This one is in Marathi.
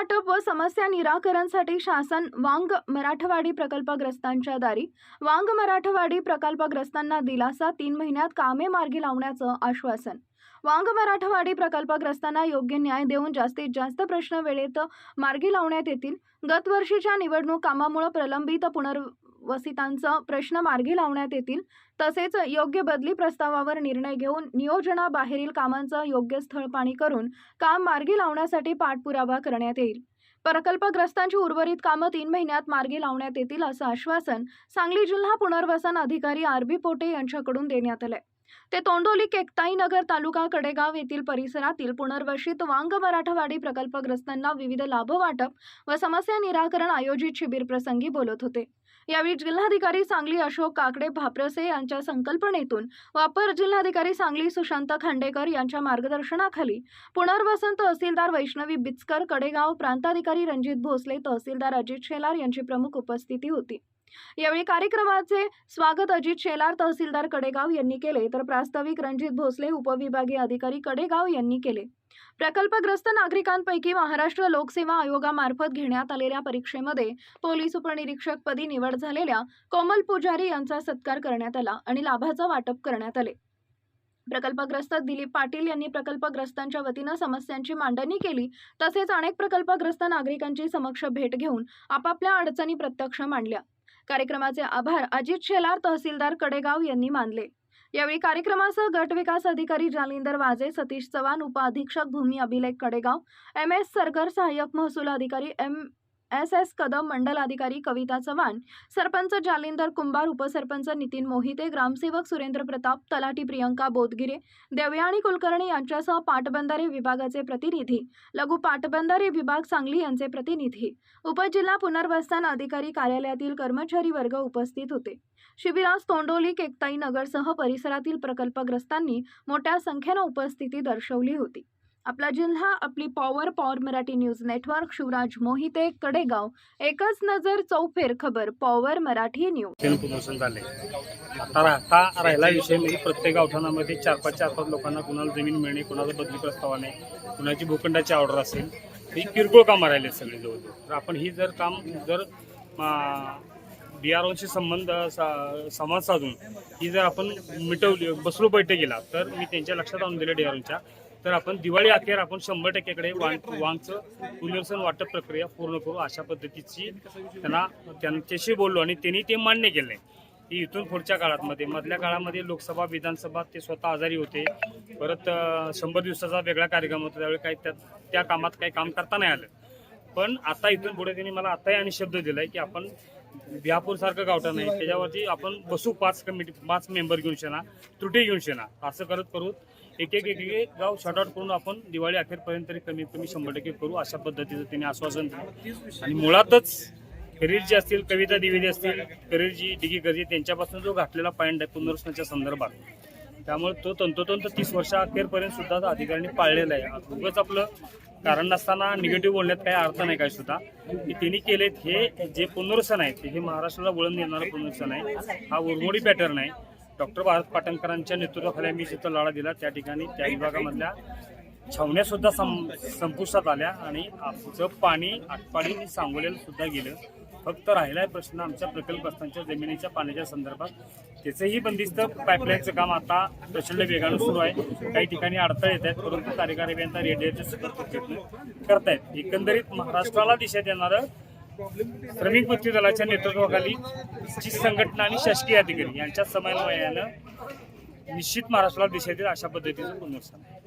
वाटप व समस्या निराकरणसाठी शासन वांग मराठवाडी प्रकल्पग्रस्तांच्या दारी. वांग मराठवाडी प्रकल्पग्रस्तांना दिलासा तीन महिन्यात कामे मार्गी लावण्याचं आश्वासन. वांग मराठवाडी प्रकल्पग्रस्तांना योग्य न्याय देऊन जास्तीत जास्त प्रश्न वेळेत मार्गी लावण्यात येतील. गतवर्षीच्या निवडणूक कामामुळे प्रलंबित पुनर् वसितांचा प्रश्न मार्गी लावण्यात येतील. तसेच योग्य बदली प्रस्तावावर निर्णय घेऊन नियोजनाबाहेरील कामांचं योग्य स्थळपाणी करून काम मार्गी लावण्यासाठी पाठपुरावा करण्यात येईल. प्रकल्पग्रस्तांची उर्वरित कामं तीन महिन्यात मार्गी लावण्यात येतील असं आश्वासन सांगली जिल्हा पुनर्वसन अधिकारी आर बी पोटे यांच्याकडून देण्यात आलंय. ते तोंडोली केकताई नगर तालुका कडेगाव येथील परिसरातील पुनर्वसित वांग मराठवाडी प्रकल्पग्रस्तांना विविध लाभ वाटप व समस्या निराकरण आयोजित शिबिर प्रसंगी बोलत होते. यावेळी जिल्हाधिकारी सांगली अशोक काकडे भाप्रसे यांच्या संकल्पनेतून वापर अपर जिल्हाधिकारी सांगली सुशांत खांडेकर यांच्या मार्गदर्शनाखाली पुनर्वसन तहसीलदार वैष्णवी बिचकर कडेगाव प्रांताधिकारी रणजित भोसले तहसीलदार अजित शेलार यांची प्रमुख उपस्थिती होती. यावेळी कार्यक्रमाचे स्वागत अजित शेलार तहसीलदार कडेगाव यांनी केले. तर प्रास्ताविक रणजित भोसले उपविभागीय अधिकारी कडेगाव यांनी केले. प्रकल्पग्रस्त नागरिकांपैकी महाराष्ट्र लोकसेवा आयोगामार्फत घेण्यात आलेल्या परीक्षेमध्ये पोलीस उपनिरीक्षकपदी निवड झालेल्या कोमल पुजारी यांचा सत्कार करण्यात आला आणि लाभाचं वाटप करण्यात आले. प्रकल्पग्रस्त दिलीप पाटील यांनी प्रकल्पग्रस्तांच्या वतीनं समस्यांची मांडणी केली. तसेच अनेक प्रकल्पग्रस्त नागरिकांची समक्ष भेट घेऊन आपापल्या अडचणी प्रत्यक्ष मांडल्या. कार्यक्रमाचे आभार अजित शेलार तहसीलदार कडेगाव यांनी मानले. यावेळी कार्यक्रमासह गट विकास अधिकारी जालिंदर वाजे सतीश चव्हाण उपअधीक्षक भूमी अभिलेख कडेगाव एम एस सरगर सहाय्यक महसूल अधिकारी एम एस. एस. कदम मंडल अधिकारी कविता चव्हाण सरपंच जालिंदर कुंभार उपसरपंच नितीन मोहिते ग्रामसेवक सुरेंद्र प्रताप तलाठी प्रियंका बोधगिरे देवयाणी कुलकर्णी यांच्यासह पाटबंधारे विभागाचे प्रतिनिधी लघु पाटबंधारे विभाग सांगली यांचे प्रतिनिधी उपजिल्हा पुनर्वसन अधिकारी कार्यालयातील कर्मचारी वर्ग उपस्थित होते. शिबिरास तोंडोली केकताई नगरसह परिसरातील प्रकल्पग्रस्तांनी मोठ्या संख्येनं उपस्थिती दर्शवली होती. आपला जिल्हा आपली power power Marathi news network Shivraj Mohite Kadegaon. एकच नजर चौफेर खबर पॉवर मराठी न्यूज प्रमोशन झाले आता राहता राहिला विषय म्हणजे प्रत्येक गावठाणामध्ये चार पाच चार पाच लोकांना कुणाला जमीन मिळणे कुणाला बदली प्रस्तावाने कुणाची भूखंडाची ऑर्डर असेल ही किरकोळ कामं राहिले सगळे जवळजवळ. तर आपण ही जर काम जर डी आर ओशी संबंध सा- संवाद साधून ही जर आपण मिटवली बसलो बैठकीला तर मी त्यांच्या लक्षात आणून दिलं डी आर ओच्या तर आपण दिवाळी अखेर आपण शंभर टक्क्याकडे वांग वांगचं पुनर्सन वाटप प्रक्रिया पूर्ण करू अशा पद्धतीची त्यांना त्यांच्याशी बोललो आणि त्यांनी ते मान्य केलं की इथून पुढच्या काळात मध्ये मधल्या काळामध्ये लोकसभा विधानसभा ते स्वतः आजारी होते. परत शंभर दिवसाचा वेगळा कार्यक्रम होता. त्यावेळी काही त्या त्या कामात काही काम करता नाही आलं. पण आता इथून पुढे त्यांनी मला आताही आणि शब्द दिलाय की आपण बिहापूर सारखं गावठा नाही. त्याच्यावरती आपण बसू पाच कमिटी पाच मेंबर घेऊन शेना त्रुटी घेऊन शेना असं करत करू. एक एक एक एक गाव शॉर्टआउट करून आपण दिवाळी अखेरपर्यंत तरी कमीत कमी शंभर टक्के करू अशा पद्धतीचं त्यांनी आश्वासन दिलं. आणि मुळातच करीरजी असतील कविता दिवेदी असतील करीरजी डिगी गर्जी त्यांच्यापासून जो घातलेला पॉईंट आहे पुनर्वसनाच्या संदर्भात त्यामुळे तो तंतोतंत तीस वर्षा अखेरपर्यंत सुद्धा अधिकाऱ्यांनी पाळलेला आहे. उगच आपलं कारण नसताना निगेटिव्ह बोलण्यात काही अर्थ नाही काय सुद्धा. की त्यांनी केलेत हे जे पुनर्वसन आहे हे महाराष्ट्राला वळण देणारं पुनर्वसन आहे हा उरमोडी पॅटर्न आहे. डॉक्टर भारत पाटणकरांच्या नेतृत्वाखाली आम्ही जिथं लढा दिला त्या ठिकाणी त्या विभागामधल्या छावण्या सुद्धा सं संपुष्टात आल्या आणि आमचं पाणी आटपाडी सांगोलेला सुद्धा गेलं. फक्त राहिलाय प्रश्न आमच्या प्रकल्पस्थांच्या जमिनीच्या पाण्याच्या संदर्भात. त्याचंही बंदिस्त पाईपलाईनचं काम आता प्रचंड वेगानं सुरू आहे. काही ठिकाणी अडथळे येत आहेत परंतु कार्यकारी अभियंता रेडिओचे प्रयत्न करतायत. एकंदरीत महाराष्ट्राला दिशा देणारं श्रमिक मुक्ती दलाच्या नेतृत्वाखाली जी संघटना आणि शासकीय अधिकारी यांच्या समन्वयानं निश्चित महाराष्ट्राला दिशा देईल अशा पद्धतीचं पुनर्वसन आहे.